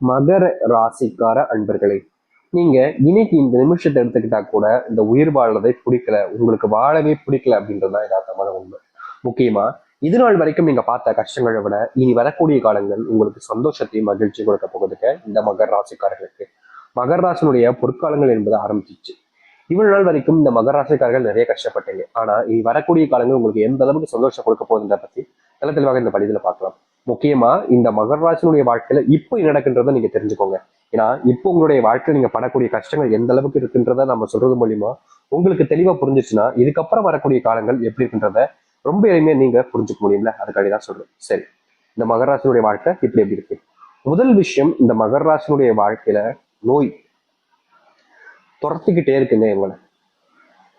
மகர ராசிக்கார அன்பர்களே நீங்க இன்னைக்கு இந்த நிமிஷத்தை எடுத்துக்கிட்டா கூட இந்த உயிர் வாழ்றதை பிடிக்கல உங்களுக்கு வாழவே பிடிக்கல அப்படின்றதுதான் யதார்த்தமான உண்மை. முக்கியமா இது நாள் வரைக்கும் நீங்க பார்த்த கஷ்டங்களை விட இனி வரக்கூடிய காலங்கள் உங்களுக்கு சந்தோஷத்தையும் மகிழ்ச்சி கொடுக்க போகுதுக்கு இந்த மகர ராசிக்காரர்களுக்கு. மகர ராசினுடைய பொற்காலங்கள் என்பது ஆரம்பிச்சிச்சு. இவ்வளவு நாள் வரைக்கும் இந்த மகர ராசிக்காரர்கள் நிறைய கஷ்டப்பட்டீங்க. ஆனா இனி வரக்கூடிய காலங்கள் உங்களுக்கு எந்த அளவுக்கு சந்தோஷம் கொடுக்க போகுதுன்றத பத்தி நல்ல தெளிவாக இந்த பதிவுல பார்க்கலாம். முக்கியமா இந்த மகர வாழ்க்கையில இப்போ நடக்கின்றத நடக்குன்றதை நீங்க தெரிஞ்சுக்கோங்க. ஏன்னா இப்போ உங்களுடைய வாழ்க்கையில நீங்க படக்கூடிய கஷ்டங்கள் எந்த அளவுக்கு இருக்குன்றத நம்ம சொல்றது மூலியமா உங்களுக்கு தெளிவா புரிஞ்சிச்சுன்னா இதுக்கப்புறம் வரக்கூடிய காலங்கள் எப்படி இருக்குன்றத ரொம்ப எளிமையா நீங்க புரிஞ்சுக்க முடியும்ல? அதுக்காக தான் சொல்றேன். சரி. இந்த மகராசினுடைய வாழ்க்கை இப்படி எப்படி இருக்கு? முதல் விஷயம் இந்த மகராசினுடைய வாழ்க்கையில நோய் துரத்திக்கிட்டே இருக்குங்க இவங்களை.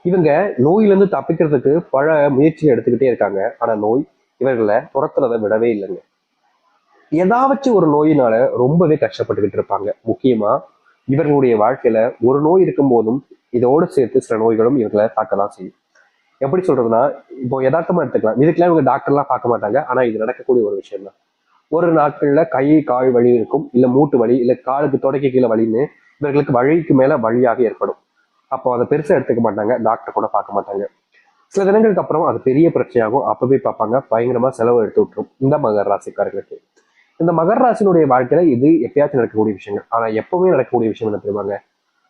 இவங்க நோயிலிருந்து தப்பிக்கிறதுக்கு பல முயற்சிகள் எடுத்துக்கிட்டே இருக்காங்க. ஆனா நோய் இவர்களை துரத்துறதை விடவே இல்லைங்க. ஏதாச்சும் ஒரு நோயினால ரொம்பவே கஷ்டப்பட்டுக்கிட்டு இருப்பாங்க. முக்கியமா இவர்களுடைய வாழ்க்கையில ஒரு நோய் இருக்கும் போதும் இதோடு சேர்த்து சில நோய்களும் இவர்களை தாக்கதான் செய்யும். எப்படி சொல்றதுன்னா இப்போ யதார்த்தமா எடுத்துக்கலாம். இதுக்கெல்லாம் இவங்க டாக்டர்லாம் பார்க்க மாட்டாங்க. ஆனா இது நடக்கக்கூடிய ஒரு விஷயம் தான் ஒரு நாட்கள்ல கை கால் வலி இருக்கும். இல்ல மூட்டு வலி இல்ல காலுக்கு தொடக்க கீழே வலின்னு இவர்களுக்கு வழிக்கு மேல வழியாக ஏற்படும். அப்போ அதை பெருசா எடுத்துக்க மாட்டாங்க. டாக்டர் கூட பார்க்க மாட்டாங்க. சில தினங்களுக்கு அப்புறம் அது பெரிய பிரச்சனையாகும். அப்பவே பார்ப்பாங்க. பயங்கரமா செலவு எடுத்து விட்டுரும். இந்த மகர ராசிக்காரர்களுக்கு. இந்த மகர ராசினுடைய வாழ்க்கையில இது எப்பயாச்சும் நடக்கக்கூடிய விஷயங்கள். ஆனா எப்பவுமே நடக்கக்கூடிய விஷயம் என்ன தெரியுமாங்க?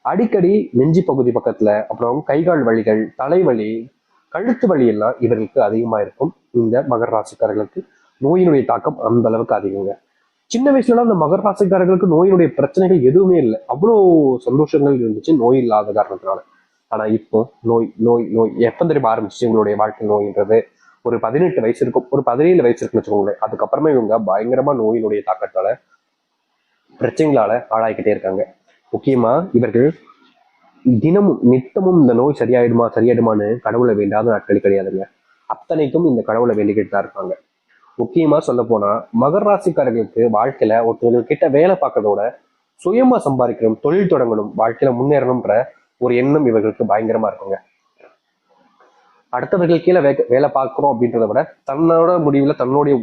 அடிக்கடி நெஞ்சி பகுதி பக்கத்துல அப்புறம் கைகால் வலிகள் தலைவலி கழுத்து வலி எல்லாம் இவர்களுக்கு அதிகமா இருக்கும். இந்த மகர ராசிக்காரர்களுக்கு நோயினுடைய தாக்கம் அந்த அளவுக்கு அதிகங்க. சின்ன வயசுலலாம் இந்த மகர ராசிக்காரர்களுக்கு நோயினுடைய பிரச்சனைகள் எதுவுமே இல்லை. அவ்வளோ சந்தோஷங்கள் இருந்துச்சு நோய் இல்லாத காரணத்தினால. ஆனா இப்போ நோய் நோய் நோய் எப்போ தெரியுமா ஆரம்பிச்சு உங்களுடைய வாழ்க்கை நோயின்றது? ஒரு பதினெட்டு வயசு இருக்கும். ஒரு பதினேழு வயசு இருக்குன்னு வச்சுக்கோங்களேன். அதுக்கப்புறமா இவங்க பயங்கரமா நோயினுடைய தாக்கத்தால பிரச்சனைகளால ஆளாகிக்கிட்டே இருக்காங்க. முக்கியமா இவர்கள் தினமும் நித்தமும் இந்த நோய் சரியாயிடுமா சரியாயிடுமான்னு கடவுளை வேண்டாத நாட்கள் கிடையாதுங்க. அத்தனைக்கும் இந்த கடவுளை வேண்டிக்கிட்டு தான் இருப்பாங்க முக்கியமா சொல்ல போனா மகர ராசிக்காரர்களுக்கு வாழ்க்கையில ஒருத்தவங்க கிட்ட வேலை பார்க்கறதோட சுயமா சம்பாதிக்கணும் தொழில் தொடங்கணும் வாழ்க்கையில முன்னேறணும்ன்ற ஒரு எண்ணம் இவர்களுக்கு பயங்கரமா இருக்குங்க. அடுத்தவர்கள் கீழே வே வேலை பார்க்குறோம் அப்படின்றத விட தன்னோட முடிவுல தன்னுடைய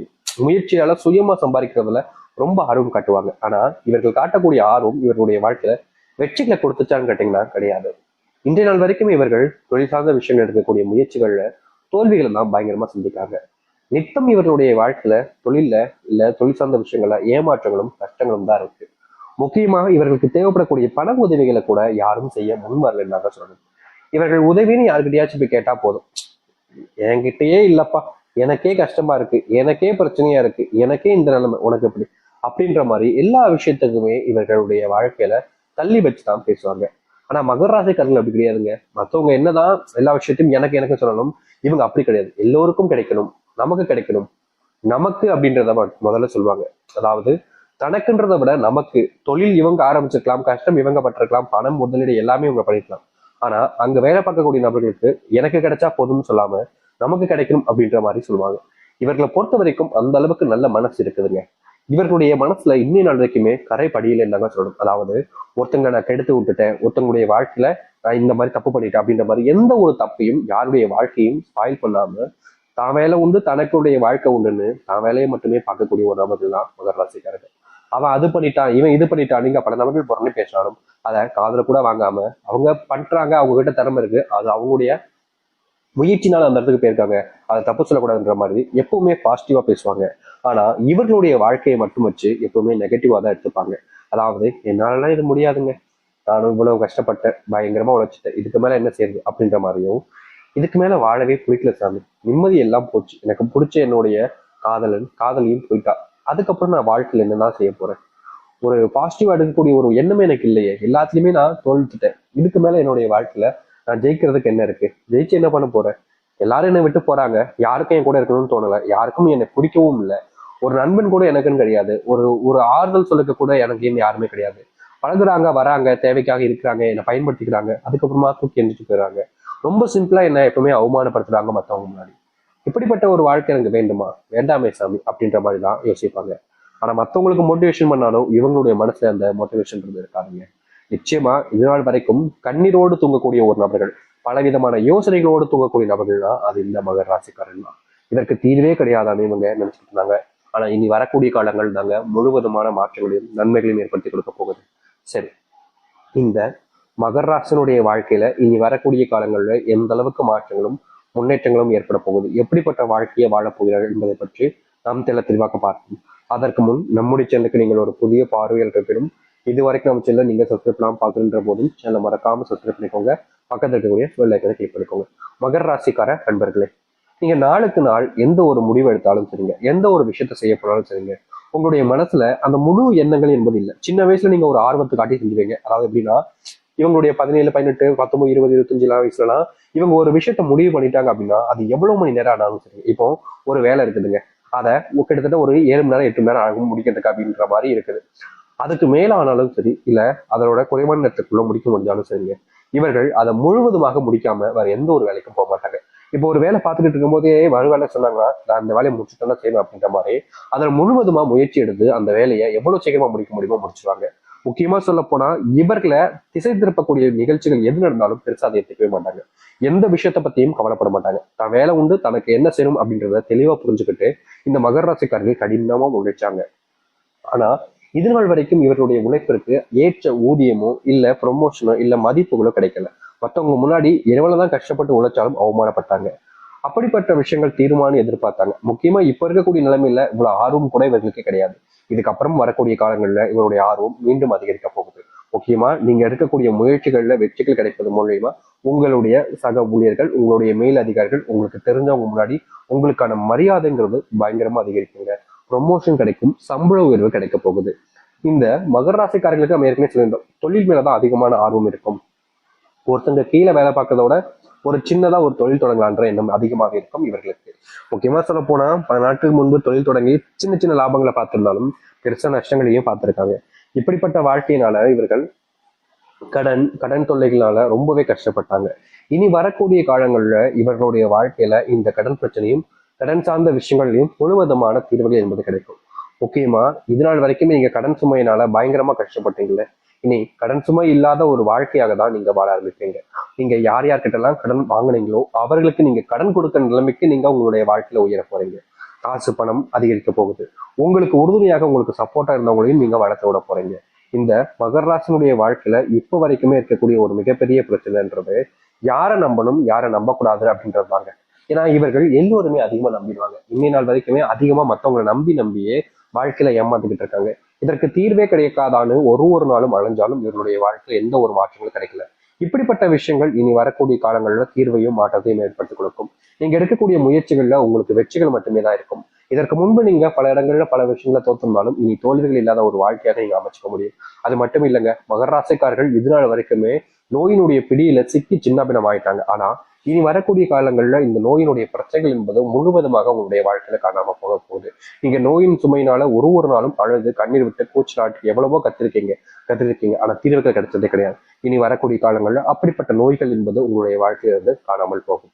முயற்சியால சுயமா சம்பாதிக்கிறதுல ரொம்ப ஆர்வம் காட்டுவாங்க. ஆனா இவர்கள் காட்டக்கூடிய ஆர்வம் இவர்களுடைய வாழ்க்கையில வெற்றிகளை கொடுத்துச்சான்னு கேட்டீங்கன்னா கிடையாது. இன்றைய நாள் வரைக்கும் இவர்கள் தொழில் சார்ந்த விஷயங்கள் எடுக்கக்கூடிய முயற்சிகள்ல தோல்விகளை தான் பயங்கரமா சந்திக்காங்க நித்தம் இவர்களுடைய வாழ்க்கையில தொழில இல்ல தொழில் சார்ந்த விஷயங்கள்ல ஏமாற்றங்களும் கஷ்டங்களும் தான் இருக்கு. முக்கியமாக இவர்களுக்கு தேவைப்படக்கூடிய பண உதவிகளை கூட யாரும் செய்ய முன் தான் சொல்லணும் இவர்கள் உதவின்னு யாருக்கிட்டயாச்சும் போய் கேட்டா போதும். என்கிட்டயே இல்லப்பா. எனக்கே கஷ்டமா இருக்கு. எனக்கே பிரச்சனையா இருக்கு. எனக்கே இந்த நிலைமை. உனக்கு எப்படி? அப்படின்ற மாதிரி எல்லா விஷயத்துக்குமே இவர்களுடைய வாழ்க்கையில தள்ளி வச்சு தான் பேசுவாங்க. ஆனா மகர ராசிக்காரர்கள் அப்படி கிடையாதுங்க. மற்றவங்க என்னதான் எல்லா விஷயத்தையும் எனக்கு எனக்கு சொல்லணும் இவங்க அப்படி கிடையாது. எல்லோருக்கும் கிடைக்கணும். நமக்கு கிடைக்கணும். நமக்கு அப்படின்றத ம- முதல்ல சொல்லுவாங்க. அதாவது தனக்குன்றதை விட நமக்கு தொழில் இவங்க ஆரம்பிச்சிருக்கலாம் கஷ்டம் இவங்க பட்டிருக்கலாம் பணம் முதலீடு எல்லாமே இவங்க பண்ணிருக்கலாம். ஆனா அங்க வேலை பார்க்கக்கூடிய நபர்களுக்கு எனக்கு கிடைச்சா போதும்னு சொல்லாம நமக்கு கிடைக்கணும் அப்படின்ற மாதிரி சொல்லுவாங்க. இவர்களை பொறுத்த வரைக்கும் அந்த அளவுக்கு நல்ல மனசு இருக்குதுங்க. இவர்களுடைய மனசுல இன்னி நாள் வரைக்குமே கரை படியில இருந்தாங்க சொல்லணும். அதாவது ஒருத்தங்க நான் கெடுத்து விட்டுட்டேன் ஒருத்தங்களுடைய வாழ்க்கையில நான் இந்த மாதிரி தப்பு பண்ணிட்டேன் அப்படின்ற மாதிரி எந்த ஒரு தப்பையும் யாருடைய வாழ்க்கையும் ஸ்பாயில் பண்ணாம தான் வேலை உண்டு தனக்குடைய வாழ்க்கை உண்டுன்னு தான் வேலையை மட்டுமே பார்க்கக்கூடிய ஒரு நபர்கள் தான் மகர ராசிக்காரர்கள். அவன் அது பண்ணிட்டான் இவன் இது பண்ணிட்டான் நீங்க பல நபர்கள் புறணி பேசினாலும் அதை காதில் கூட வாங்காம அவங்க பண்றாங்க அவங்க கிட்ட திறமை இருக்கு. அது அவங்களுடைய முயற்சினால அந்த இடத்துக்கு போயிருக்காங்க. அதை தப்பு சொல்லக்கூடாதுன்ற மாதிரி எப்பவுமே பாசிட்டிவா பேசுவாங்க. ஆனா இவர்களுடைய வாழ்க்கையை மட்டும் வச்சு எப்பவுமே நெகட்டிவா தான் எடுத்துப்பாங்க. அதாவது என்னாலலாம் இது முடியாதுங்க. நானும் இவ்வளவு கஷ்டப்பட்டேன். பயங்கரமா உழைச்சிட்டேன். இதுக்கு மேல என்ன செய்யுது அப்படின்ற மாதிரியும் இதுக்கு மேல வாழவே பிடிக்கல சாமி. நிம்மதி எல்லாம் போச்சு. எனக்கு பிடிச்ச என்னுடைய காதலன் காதலியும் போயிட்டா. அதுக்கப்புறம் நான் வாழ்க்கையில் என்னதான் செய்ய போறேன்? ஒரு பாசிட்டிவா எடுக்கக்கூடிய ஒரு எண்ணமே எனக்கு இல்லையே. எல்லாத்துலயுமே நான் தோல்த்துட்டேன் இதுக்கு மேல என்னுடைய வாழ்க்கையில நான் ஜெயிக்கிறதுக்கு என்ன இருக்கு? ஜெயிச்சு என்ன பண்ண போறேன்? எல்லாரும் என்னை விட்டு போறாங்க. யாருக்கும் என் கூட இருக்கணும்னு தோணல. யாருக்கும் என்னை பிடிக்கவும் இல்லை. ஒரு நண்பன் கூட எனக்குன்னு கிடையாது. ஒரு ஒரு ஆறுதல் சொல்லுக்க கூட எனக்கு இன்னும் யாருமே கிடையாது. பழகுறாங்க வராங்க தேவைக்காக இருக்கிறாங்க என்னை பயன்படுத்திக்கிறாங்க. அதுக்கப்புறமா தூக்கி எந்திரிச்சு போயிடுறாங்க. ரொம்ப சிம்பிளா என்ன எப்பவுமே அவமானப்படுத்துறாங்க மற்றவங்க முன்னாடி. இப்படிப்பட்ட ஒரு வாழ்க்கை எனக்கு வேண்டுமா? வேண்டாமே சாமி அப்படின்ற மாதிரி தான் யோசிப்பாங்க. ஆனா மத்தவங்களுக்கு மோட்டிவேஷன் பண்ணாலும் இவங்களுடைய மனசுல அந்த மோட்டிவேஷன் இருக்காதுங்க. நிச்சயமா இது நாள் வரைக்கும் கண்ணீரோடு தூங்கக்கூடிய ஒரு நபர்கள் பலவிதமான யோசனைகளோடு தூங்கக்கூடிய நபர்கள் தான் அது இந்த மகர் ராசிக்காரன் தான். இதற்கு தீர்வே கிடையாதான்னு இவங்க நினைச்சிட்டு இருந்தாங்க. ஆனா இனி வரக்கூடிய காலங்கள் தாங்க முழுவதுமான மாற்றங்களையும் நன்மைகளையும் ஏற்படுத்தி கொடுக்க போகுது. சரி இந்த மகர் ராசனுடைய வாழ்க்கையில இனி வரக்கூடிய காலங்களில் எந்த அளவுக்கு மாற்றங்களும் முன்னேற்றங்களும் ஏற்பட போகுது? எப்படிப்பட்ட வாழ்க்கையை வாழப் போகிறார்கள் என்பதை பற்றி நாம் தெல்ல தெளிவாக பார்ப்போம். அதற்கு முன் நம்முடைய சேனலுக்கு நீங்கள் ஒரு புதிய பார்வையில் இருப்பினும் இது வரைக்கும் நம்ம சேனல் நீங்கள் சப்ஸ்கிரைப் பண்ணாம பார்க்குற போதும் சேனலை மறக்காம சப்ஸ்கிரைப் பண்ணிக்கோங்க. பக்கத்தில் இருக்கக்கூடிய பெல் ஐக்கனை கிளிக் பண்ணிக்கோங்க. மகர ராசிக்கார நண்பர்களே நீங்கள் நாளுக்கு நாள் எந்த ஒரு முடிவு எடுத்தாலும் சரிங்க. எந்த ஒரு விஷயத்த செய்ய போனாலும் சரிங்க. உங்களுடைய மனசுல அந்த முழு எண்ணங்கள் என்பது இல்லை. சின்ன வயசுல நீங்க ஒரு ஆர்வத்தை காட்டி செஞ்சுவீங்க அதாவது எப்படின்னா இவங்களுடைய பதினேழு பதினெட்டு பத்தொன்பது இருபது இருபத்தஞ்சு வயசுலலாம் இவங்க ஒரு விஷயத்த முடிவு பண்ணிட்டாங்க அப்படின்னா அது எவ்வளவு மணி நேரம் ஆனாலும் சரி இப்போ ஒரு வேலை இருக்குதுங்க. அதை கிட்டத்தட்ட ஒரு ஏழு மணி நேரம் எட்டு மணி நேரம் ஆகும் முடிக்கிறதுக்கு அப்படின்ற மாதிரி இருக்குது. அதுக்கு மேலானாலும் சரி இல்ல அதனோட குறைவான நேரத்துக்குள்ள முடிக்க முடிஞ்சாலும் சரிங்க. இவர்கள் அதை முழுவதுமாக முடிக்காம வேற எந்த ஒரு வேலைக்கும் போக மாட்டாங்க. இப்போ ஒரு வேலை பார்த்துக்கிட்டு இருக்கும்போதே வரு வேலை சொன்னாங்கன்னா நான் அந்த வேலையை முடிச்சுட்டோம்னா செய்யணும் அப்படின்ற மாதிரி அதில் முழுவதுமா முயற்சி எடுத்து அந்த வேலையை எவ்வளவு சீக்கிரமா முடிக்க முடியுமோ முடிச்சுவாங்க முக்கியமா சொல்ல போனா இவர்களை திசை திருப்பக்கூடிய நிகழ்ச்சிகள் எது நடந்தாலும் பெருசா அதை எடுத்துக்கவே மாட்டாங்க. எந்த விஷயத்த பத்தியும் கவலைப்பட மாட்டாங்க. தான் வேலை உண்டு தனக்கு என்ன செய்யணும் அப்படின்றத தெளிவா புரிஞ்சுக்கிட்டு இந்த மகர ராசிக்காரர்கள் கடினமா உழைச்சாங்க. ஆனா இது நாள் வரைக்கும் இவர்களுடைய உழைப்பிற்கு ஏற்ற ஊதியமோ இல்ல ப்ரொமோஷனோ இல்ல மதிப்புகளோ கிடைக்கல. மற்றவங்க முன்னாடி எவ்வளவுதான் கஷ்டப்பட்டு உழைச்சாலும் அவமானப்பட்டாங்க. அப்படிப்பட்ட விஷயங்கள் தீர்மானம் எதிர்பார்த்தாங்க. முக்கியமா இப்ப இருக்கக்கூடிய நிலைமையில இவ்வளவு ஆர்வம் கூட இவர்களுக்கு கிடையாது. இதுக்கப்புறம் வரக்கூடிய காலங்களில் இவருடைய ஆர்வம் மீண்டும் அதிகரிக்க போகுது. முக்கியமா நீங்க எடுக்கக்கூடிய முயற்சிகள்ல வெற்றிகள் கிடைப்பது மூலியமா உங்களுடைய சக ஊழியர்கள் உங்களுடைய மேல் அதிகாரிகள் உங்களுக்கு தெரிஞ்சவங்க முன்னாடி உங்களுக்கான மரியாதைங்கிறது பயங்கரமா அதிகரிக்குங்க. ப்ரொமோஷன் கிடைக்கும் சம்பள உயர்வு கிடைக்க போகுது. இந்த மகர ராசிக்காரர்களுக்கு நம்ம ஏற்கனவே சொல்லியிருந்தோம் தொழில் மேலதான் அதிகமான ஆர்வம் இருக்கும். ஒருத்தங்க கீழே வேலை பார்க்கறதோட ஒரு சின்னதா ஒரு தொழில் தொடங்கலான்ற எண்ணம் அதிகமாக இருக்கும் இவர்களுக்கு. முக்கியமா சொல்ல போனால் பல நாட்களுக்கு முன்பு தொழில் தொடங்கி சின்ன சின்ன லாபங்களை பார்த்திருந்தாலும் பெருசா நஷ்டங்களையும் பார்த்திருக்காங்க. இப்படிப்பட்ட வாழ்க்கையினால இவர்கள் கடன் கடன் தொல்லைகளால ரொம்பவே கஷ்டப்பட்டாங்க. இனி வரக்கூடிய காலங்களில் இவர்களுடைய வாழ்க்கையில இந்த கடன் பிரச்சனையும் கடன் சார்ந்த விஷயங்களையும் முழுவதமான தீர்வுகள் என்பது கிடைக்கும். முக்கியமா இது நாள் வரைக்குமே நீங்க கடன் சுமையினால பயங்கரமா கஷ்டப்பட்டீங்களே இனி கடன் சுமை இல்லாத ஒரு வாழ்க்கையாக தான் நீங்க வாழ ஆரம்பிப்பீங்க. நீங்க யார் யார்கிட்டலாம் கடன் வாங்குனீங்களோ அவர்களுக்கு நீங்க கடன் கொடுக்க நிலைமைக்கு நீங்க உங்களுடைய வாழ்க்கையில உயர போறீங்க. காசு பணம் அதிகரிக்க போகுது. உங்களுக்கு உறுதுணையாக உங்களுக்கு சப்போர்ட்டா இருந்தவங்களையும் நீங்க வளர்த்து விட போறீங்க. இந்த மகர ராசினுடைய வாழ்க்கையில இப்ப வரைக்குமே இருக்கக்கூடிய ஒரு மிகப்பெரிய பிரச்சனைன்றது யாரை நம்பணும் யாரை நம்பக்கூடாது அப்படின்றது தாங்க. ஏன்னா இவர்கள் எல்லோருமே அதிகமா நம்பிடுவாங்க. இன்னை நாள் வரைக்குமே அதிகமா மத்தவங்களை நம்பி நம்பியே வாழ்க்கையில ஏமாத்திக்கிட்டு இருக்காங்க. இதற்கு தீர்வே கிடைக்காதான்னு ஒரு ஒரு நாளும் அலைஞ்சாலும் இவருடைய வாழ்க்கையில எந்த ஒரு மாற்றங்களும் கிடைக்கல. இப்படிப்பட்ட விஷயங்கள் இனி வரக்கூடிய காலங்களில் தீர்வையும் மாற்றத்தையும் ஏற்படுத்தி கொடுக்கும். நீங்க எடுக்கக்கூடிய முயற்சிகள்ல உங்களுக்கு வெற்றிகள் மட்டுமே தான் இருக்கும். இதற்கு முன்பு நீங்க பல இடங்கள்ல பல விஷயங்களை தோற்றிருந்தாலும் இனி தோல்விகள் இல்லாத ஒரு வாழ்க்கையாக நீங்க அமைச்சுக்க முடியும். அது மட்டும் இல்லைங்க மகராசிக்காரர்கள் இது நாள் வரைக்குமே நோயினுடைய பிடியில சிக்கி சின்னாபினம் ஆயிட்டாங்க ஆனா இனி வரக்கூடிய காலங்கள்ல இந்த நோயினுடைய பிரச்சனைகள் என்பது முழுவதுமாக உங்களுடைய வாழ்க்கையில காணாம போக போகுது. நீங்க நோயின் சுமையினால ஒரு ஒரு நாளும் அழுது கண்ணீர் விட்டு கூச்சல் நாட்டு எவ்வளவோ கத்திருக்கீங்க கத்திருக்கீங்க. ஆனா தீர்வுகள் கிடைச்சதே கிடையாது. இனி வரக்கூடிய காலங்கள்ல அப்படிப்பட்ட நோய்கள் என்பது உங்களுடைய வாழ்க்கையிலிருந்து காணாமல் போகும்.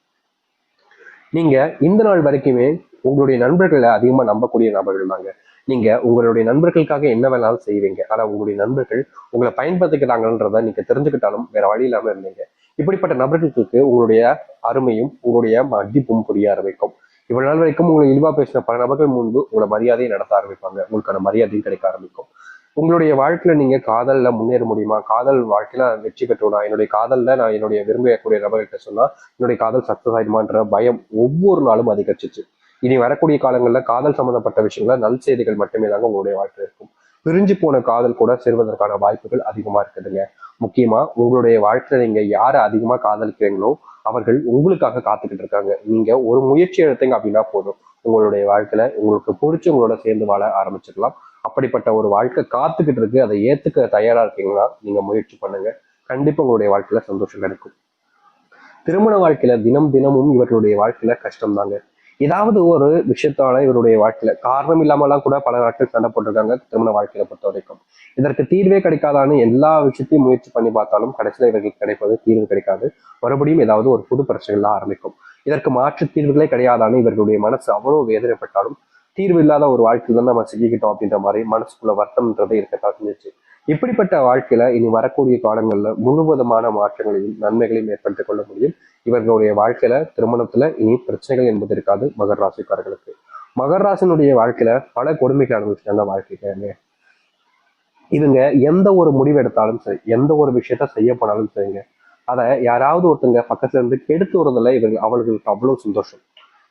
நீங்க இந்த நாள் வரைக்குமே உங்களுடைய நண்பர்களை அதிகமா நம்பக்கூடிய நபர்கள் தாங்க. நீங்க உங்களுடைய நண்பர்களுக்காக என்ன வேணாலும் செய்வீங்க. ஆனா உங்களுடைய நண்பர்கள் உங்களை பயன்படுத்திக்கிறாங்கன்றத நீங்க தெரிஞ்சுக்கிட்டாலும் வேற வழி இல்லாம இருந்தீங்க. இப்படிப்பட்ட நபர்களுக்கு உங்களுடைய அருமையும் உங்களுடைய மதிப்பும் புரிய ஆரம்பிக்கும். இவ்வளவு நாள் வரைக்கும் உங்களை இழிவா பேசின பல நபர்கள் முன்பு உங்களை மரியாதையை நடத்த ஆரம்பிப்பாங்க. உங்களுக்கான மரியாதையும் கிடைக்க ஆரம்பிக்கும். உங்களுடைய வாழ்க்கையில நீங்க காதல்ல முன்னேற முடியுமா? காதல் வாழ்க்கையில நான் வெற்றி பெற்றுவனா என்னுடைய காதல்ல நான் என்னுடைய விரும்பக்கூடிய நபர்கிட்ட சொன்னா என்னுடைய காதல் சக்சஸ் ஆயிடுமான்ற பயம் ஒவ்வொரு நாளும் அதிகரிச்சிச்சு. இனி வரக்கூடிய காலங்களில் காதல் சம்பந்தப்பட்ட விஷயங்கள நல் செய்திகள் மட்டுமே தாங்க உங்களுடைய வாழ்க்கை இருக்கும். பிரிஞ்சு போன காதல் கூட சேர்வதற்கான வாய்ப்புகள் அதிகமா இருக்குதுங்க. முக்கியமா உங்களுடைய வாழ்க்கையில நீங்க யாரை அதிகமா காதலிக்கிறீங்களோ அவர்கள் உங்களுக்காக காத்துக்கிட்டு இருக்காங்க. நீங்க ஒரு முயற்சி எடுத்தீங்க அப்படின்னா போதும். உங்களுடைய வாழ்க்கையில உங்களுக்கு பிடிச்சவங்களோட சேர்ந்து வாழ ஆரம்பிச்சிடலாம். அப்படிப்பட்ட ஒரு வாழ்க்கை காத்துக்கிட்டு இருக்கு. அதை ஏத்துக்க தயாரா இருக்கீங்களா நீங்க முயற்சி பண்ணுங்க. கண்டிப்பா உங்களுடைய வாழ்க்கையில சந்தோஷம் கிடைக்கும் திருமண வாழ்க்கையில தினம் தினமும் இவர்களுடைய வாழ்க்கையில கஷ்டம் தாங்க ஏதாவது ஒரு விஷயத்தால இவருடைய வாழ்க்கையில காரணம் இல்லாமலாம் கூட பல நாட்கள் சண்டை போட்டிருக்காங்க திருமண வாழ்க்கையில பொறுத்த வரைக்கும். இதற்கு தீர்வே கிடைக்காதான்னு எல்லா விஷயத்தையும் முயற்சி பண்ணி பார்த்தாலும் கடைசியில் இவர்களுக்கு கிடைப்பது தீர்வு கிடைக்காது. மறுபடியும் ஏதாவது ஒரு புது பிரச்சனைகள்லாம் ஆரம்பிக்கும். இதற்கு மாற்று தீர்வுகளே கிடையாதான்னு இவர்களுடைய மனசு அவ்வளவு வேதனைப்பட்டாலும் தீர்வு இல்லாத ஒரு வாழ்க்கையில தான் நம்ம சிக்கிக்கிட்டோம் அப்படின்ற மாதிரி மனசுக்குள்ள வருத்தம்ன்றது இருக்கத்தான் செஞ்சிச்சு. இப்படிப்பட்ட வாழ்க்கையில இனி வரக்கூடிய காலங்கள்ல முழுவதுமான மாற்றங்களையும் நன்மைகளையும் ஏற்படுத்திக் கொள்ள முடியும். இவர்களுடைய வாழ்க்கையில திருமணத்துல இனி பிரச்சனைகள் என்பது இருக்காது மகர் ராசிக்காரர்களுக்கு. மகர ராசினுடைய வாழ்க்கையில பல கொடுமைகள் அனுபவிச்சாங்க வாழ்க்கைக்காரங்க இவங்க எந்த ஒரு முடிவு எடுத்தாலும் சரி எந்த ஒரு விஷயத்த செய்ய போனாலும் சரிங்க. அதை யாராவது ஒருத்தங்க பக்கத்துல இருந்து கெடுத்து வர்றதுல இவர்கள் அவர்களுக்கு அவ்வளவு சந்தோஷம்.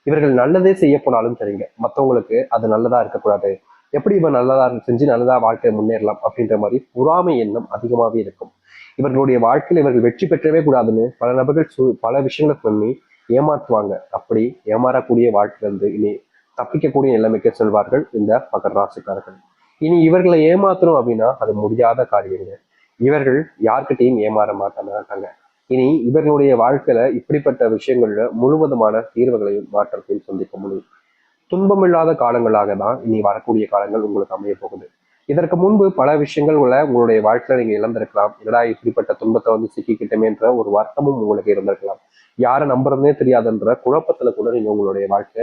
இவர்கள் நல்லதே செய்ய போனாலும் சரிங்க. மற்றவங்களுக்கு அது நல்லதா இருக்கக்கூடாது. எப்படி இவன் நல்லதா செஞ்சு நல்லதா வாழ்க்கையை முன்னேறலாம் அப்படின்ற மாதிரி பொறாமை எண்ணம் அதிகமாகவே இருக்கும். இவர்களுடைய வாழ்க்கையில் இவர்கள் வெற்றி பெற்றவே கூடாதுன்னு பல நபர்கள் சு- பல விஷயங்களை பண்ணி ஏமாற்றுவாங்க. அப்படி ஏமாறக்கூடிய வாழ்க்கையிலிருந்து இனி தப்பிக்கக்கூடிய நிலைமைக்கு செல்வார்கள் இந்த மகர் ராசிக்காரர்கள். இனி இவர்களை ஏமாத்தணும் அப்படின்னா அது முடியாத காரியங்க. இவர்கள் யார்கிட்டையும் ஏமாற மாட்டாங்க. இனி இவர்களுடைய வாழ்க்கையில இப்படிப்பட்ட விஷயங்கள்ல முழுவதுமான தீர்வுகளையும் மாற்றத்தையும் சந்திக்க முடியும். துன்பமில்லாத காலங்களாக தான் இனி வரக்கூடிய காலங்கள் உங்களுக்கு அமைய போகுது. இதற்கு முன்பு பல விஷயங்கள் உள்ள உங்களுடைய வாழ்க்கையில நீங்க இழந்திருக்கலாம். இதடா இப்படிப்பட்ட துன்பத்தை வந்து சிக்கிக்கிட்டமேன்ற ஒரு வருத்தமும் உங்களுக்கு இருந்திருக்கலாம். யாரை நம்புறதுனே தெரியாதுன்ற குழப்பத்துல கூட நீங்க உங்களுடைய வாழ்க்கை